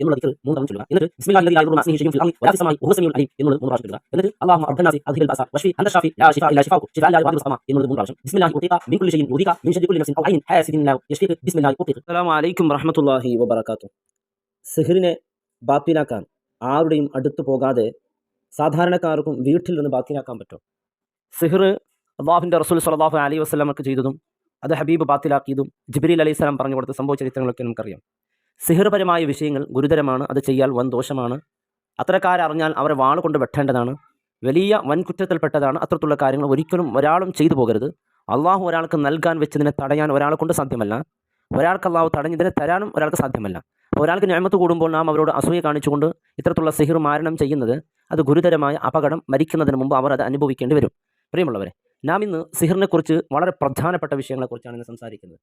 എന്നുള്ള ദിക്ർ മൂന്ന് തവണ ചൊല്ലുക. എന്നിട്ട് അലീം എന്നുള്ളത് മൂന്ന് ചൊല്ലുക. എന്നിട്ട് അല്ലാഹുമ്മ ലാ ഷിഫാ ഷിഫാഉക ഷിഫാ ലാ എന്നുള്ളത് മൂന്ന് ബിസ്മില്ലാഹി മിൻ കുല്ലി മിൻ ഹാസിദിൻ ബിസ്മില്ലാഹി അലൈക്കും ആരുടെയും അടുത്ത് പോകാതെ സാധാരണക്കാർക്കും വീട്ടിൽ നിന്ന് ബാത്തിലാക്കാൻ പറ്റും. സിഹ്ർ അള്ളാഹുവിന്റെ റസൂൽ സലാഹു അലൈഹി വസ്ലമക്ക് ചെയ്തതും അത് ഹബീബ് ബാത്തിലാക്കിയതും ജിബ്രീൽ അലൈഹി സ്വലാം പറഞ്ഞു കൊടുത്ത സംഭവ ചരിത്രങ്ങളൊക്കെ നമുക്കറിയാം. സിഹ്ർപരമായ വിഷയങ്ങൾ ഗുരുതരമാണ് അത് ചെയ്യാൽ വൻ ദോഷമാണ്. അത്തരക്കാരറിഞ്ഞാൽ അവരെ വാൾ കൊണ്ട് വെട്ടേണ്ടതാണ്. വലിയ വൻകുറ്റത്തിൽപ്പെട്ടതാണ് അത്തരത്തിലുള്ള കാര്യങ്ങൾ ഒരിക്കലും ഒരാളും ചെയ്തു പോകരുത്. അള്ളാഹു ഒരാൾക്ക് നൽകാൻ വെച്ചതിനെ തടയാൻ ഒരാളെ കൊണ്ട് സാധ്യമല്ല. ഒരാൾക്ക് അള്ളാഹു തടഞ്ഞതിനെ തരാനും ഒരാൾക്ക് സാധ്യമല്ല. ഒരാൾക്ക് ഞാമത്ത് കൂടുമ്പോൾ നാം അവരോട് അസൂയ കാണിച്ചുകൊണ്ട് ഇത്തരത്തിലുള്ള സിഹിർ മാരണം ചെയ്യുന്നത് അത് ഗുരുതരമായ അപകടം മരിക്കുന്നതിന് മുമ്പ് അവർ അത് അനുഭവിക്കേണ്ടി വരും. പ്രിയമുള്ളവരെ നാം ഇന്ന് സിഹിറിനെക്കുറിച്ച് വളരെ പ്രധാനപ്പെട്ട വിഷയങ്ങളെക്കുറിച്ചാണ് ഇന്ന് സംസാരിക്കുന്നത്.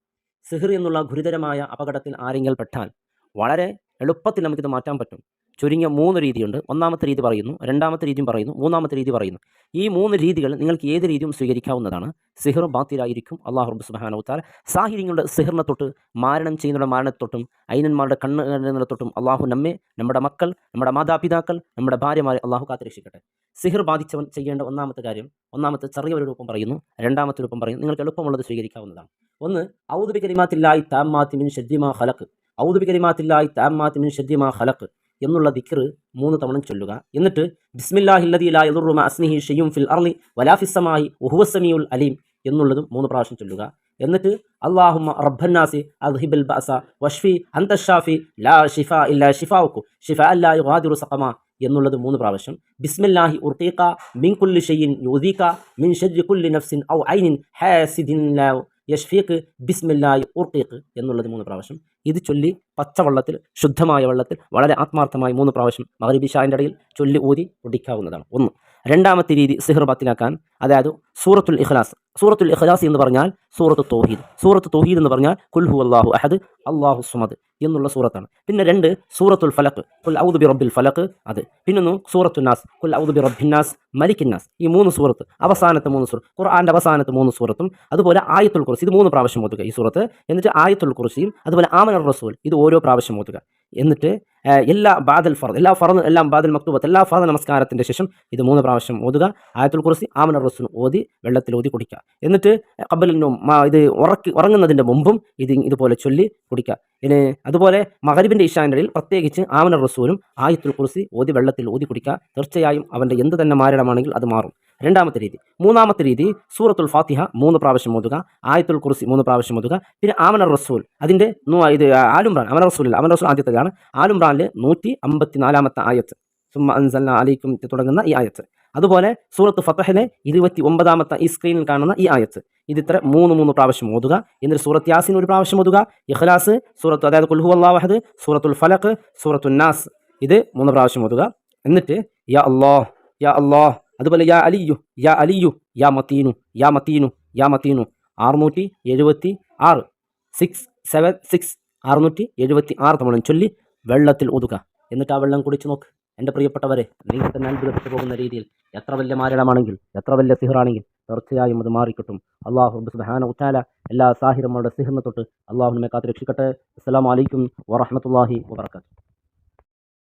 സിഹിർ എന്നുള്ള ഗുരുതരമായ അപകടത്തിൽ ആരെങ്കിലും പെട്ടാൽ വളരെ എളുപ്പത്തിൽ നമുക്കിത് മാറ്റാൻ പറ്റും. ചുരുങ്ങിയ മൂന്ന് രീതിയുണ്ട്. ഒന്നാമത്തെ രീതി പറയുന്നു രണ്ടാമത്തെ രീതിയും പറയുന്നു മൂന്നാമത്തെ രീതി പറയുന്നു. ഈ മൂന്ന് രീതികൾ നിങ്ങൾക്ക് ഏത് രീതിയും സ്വീകരിക്കാവുന്നതാണ്? സിഹിർ ബാത്തിലായിരിക്കും. അള്ളാഹു റബ്ബ് സുബാനവുത്താൽ സാഹിര്യങ്ങളുടെ സിഹറിനെ തൊട്ട് മാരണം ചെയ്യുന്നവരുടെ മരണത്തെ തൊട്ടും അയിനന്മാരുടെ കണ്ണ് തൊട്ടും അള്ളാഹു നമ്മെ നമ്മുടെ മക്കൾ നമ്മുടെ മാതാപിതാക്കൾ നമ്മുടെ ഭാര്യമാരെ അള്ളാഹു കാത്തുരക്ഷിക്കട്ടെ. സിഹർ ബാധിച്ചവൻ ചെയ്യേണ്ട ഒന്നാമത്തെ കാര്യം ഒന്നാമത്തെ ചെറിയൊരു രൂപം പറയുന്നു രണ്ടാമത്തെ രൂപം പറയുന്നു. നിങ്ങൾക്ക് എളുപ്പമുള്ളത് സ്വീകരിക്കാവുന്നതാണ്. ഒന്ന് ഔദുബി കരിമാത്തില്ലായി താമാത്തിമിൻ ഷദ്ദിമാ ഖലക്ക് ഔദുബി കരിമാത്തില്ലായി താമാത്തിമിൻ ഷദ്യമാ ഖലക്ക് എന്നുള്ള ദിക്ർ മൂന്ന് തവണ ചൊല്ലുക. എന്നിട്ട് ബിസ്മില്ലാഹില്ലദീ ലാ യദുറു മഅസ്മിഹി ഷൈഉൻ ഫിൽ അർളി വലാ ഫിസ് സമാഇ വഹുവ സമീഉൽ അലീം എന്നുള്ളതും മൂന്ന് പ്രാവശ്യം ചൊല്ലുക. എന്നിട്ട് അള്ളാഹുമ റബ്ബന്നാസി അദ്ഹിബൽ ബഅസ വഷ്ഫി അന്തഷാഫി ലാ ഷിഫാ ഇല്ലാ ഷിഫാഉക്കു ഷിഫാ അല്ലാ യുഗാദിറു സഖമ എന്നുള്ളത് മൂന്ന് പ്രാവശ്യം. ബിസ്മില്ലാഹി ഉർത്തീക്ക മിൻ കുല്ലി ഷൈഇൻ യുദീക മിൻ ഷർരി കുല്ലി നഫ്സിൻ ഔ ഐനിൻ ഹാസിദിൻ ലാ യഷ്ഫീഖ് ബിസ്മില്ലാഹി ഉർത്തീഖ് എന്നുള്ളത് മൂന്ന് പ്രാവശ്യം. ഇത് ചൊല്ലി പച്ചവെള്ളത്തിൽ ശുദ്ധമായ വെള്ളത്തിൽ വളരെ ആത്മാർത്ഥമായി മൂന്ന് പ്രാവശ്യം ഷാന്റെ ഇടയിൽ ചൊല്ലി ഊതി ഒടിക്കാവുന്നതാണ് ഒന്ന്. രണ്ടാമത്തെ രീതി സിഹർ ബാത്തിലാക്കാൻ അതായത് സൂറത്തുൽ ഇഖ്ലാസ്. സൂറത്തുൽ ഇഖ്ലാസ് എന്ന് പറഞ്ഞാൽ സൂറത്ത് തോഹീദ്. സൂറത്ത് തോഹീദ് എന്ന് പറഞ്ഞാൽ കുൽഹു അള്ളാഹു അഹദ് അള്ളാഹു സുമദ് എന്നുള്ള സൂറത്താണ്. പിന്നെ രണ്ട് സൂറത്തുൽ ഫലക്ക് കുൽ ഔദ് ബി റബ്ബിൽ ഫലക്ക് അത്. പിന്നൊന്ന് സൂറത്തു നാസ് കുൽ ഔദ് ബി റബ്ബിന്നാസ് മലിക്കിന്നാസ് ഈ മൂന്ന് സൂറത്ത് അവസാനത്തെ മൂന്ന് സൂറത്ത് ഖുർആാന്റെ അവസാനത്തെ മൂന്ന് സൂറത്തും അതുപോലെ ആയത്തുൽ കുറിച്ച് ഇത് മൂന്ന് പ്രാവശ്യം ഓതുക ഈ സൂറത്ത്. എന്നിട്ട് ആയത്തുൽ കുറിച്ചിയും അതുപോലെ ആമനർ റസൂൽ ഇത് ഓരോ പ്രാവശ്യം ഓതുക. എന്നിട്ട് എല്ലാ ബാദൽ ഫർദ് എല്ലാ ഫർദ് എല്ലാം ബാദൽ മക്തൂബത്ത് എല്ലാ ഫറദ് നമസ്കാരത്തിന്റെ ശേഷം ഇത് മൂന്ന് പ്രാവശ്യം ഓതുക. ആയത്തുൽ കുറിസി ആമന റസൂൽ ഓതി വെള്ളത്തിൽ ഓതി കുടിക്കുക. എന്നിട്ട് കബലിനും ഇത് ഉറക്കി ഉറങ്ങുന്നതിന്റെ മുമ്പും ഇത് ഇതുപോലെ ചൊല്ലി കുടിക്കുക. ഇനി അതുപോലെ മഹരിബിന്റെ ഇഷാന്റെ ഇടയിൽ പ്രത്യേകിച്ച് ആമന റസൂലും ആയത്തുൽ കുറിസി ഓതി വെള്ളത്തിൽ ഓതി കുടിക്കുക. തീർച്ചയായും അവന്റെ എന്ത് തന്നെ മാരണമാണെങ്കിൽ അത് മാറും. രണ്ടാമത്തെ രീതി. മൂന്നാമത്തെ രീതി സൂറത്തുൽ ഫാത്തിഹ മൂന്ന് പ്രാവശ്യം ഓതുക ആയത്തുൽ കുറിസി മൂന്ന് പ്രാവശ്യം ഓതുക പിന്നെ ആമനർ റസൂൽ അതിന്റെ ഇത് ആലുംറാൻ അമന റസൂൽ അമന റസൂൽ ആദ്യത്തേതാണ്. ആലുംറാനിലെ നൂറ്റി അമ്പത്തി നാലാമത്തെ ആയത്ത്. സുമ്മ അലൈക്കും തുടങ്ങുന്ന ഈ ആയത്ത്. അതുപോലെ സൂറത്ത് ഫത്തഹിലെ ഇരുപത്തി ഒമ്പതാമത്തെ ഈ സ്ക്രീനിൽ കാണുന്ന ഈ ആയത്ത്. ഇത് ഇത്ര മൂന്ന് മൂന്ന് പ്രാവശ്യം ഓതുക എന്നിട്ട് സൂറത്ത് യാസിൻ ഒരു പ്രാവശ്യം ഓതുക ഇഖ്ലാസ് സൂറത്ത് അതായത് കുൽഹു അള്ളാഹദ് സൂറത്തുൽ ഫലഖ് സൂറത്തുൽ നാസ് ഇത് മൂന്ന് പ്രാവശ്യം ഓതുക. എന്നിട്ട് യാ അള്ളാഹ് യാ അള്ളാഹ് അതുപോലെ യാ അലിയു യാ അലിയു യാ മത്തീനു യാ മത്തീനു യാ മത്തീനു. അറുന്നൂറ്റി എഴുപത്തി ആറ്. സിക്സ് സെവൻ സിക്സ് അറുന്നൂറ്റി എഴുപത്തി ആറ് തവണ ചൊല്ലി വെള്ളത്തിൽ ഒതുക എന്നിട്ട് ആ വെള്ളം കുടിച്ച് നോക്ക്. എന്റെ പ്രിയപ്പെട്ടവരെ നിങ്ങൾ തന്നെ അത്ഭുതപ്പെട്ടു പോകുന്ന രീതിയിൽ എത്ര വലിയ മാരണമാണെങ്കിൽ എത്ര വലിയ സിഹറാണെങ്കിൽ തീർച്ചയായും അത് മാറിക്കിട്ടും. അള്ളാഹു സുബാന ഉത്താല എല്ലാ സാഹിരന്മാരുടെ സിഹറിനെ തൊട്ട് അള്ളാഹു നമ്മെ കാത്ത് രക്ഷിക്കട്ടെ. അസ്സാം വലൈക്കും വറഹമത്തല്ലാഹി വാബർക്കാത്തു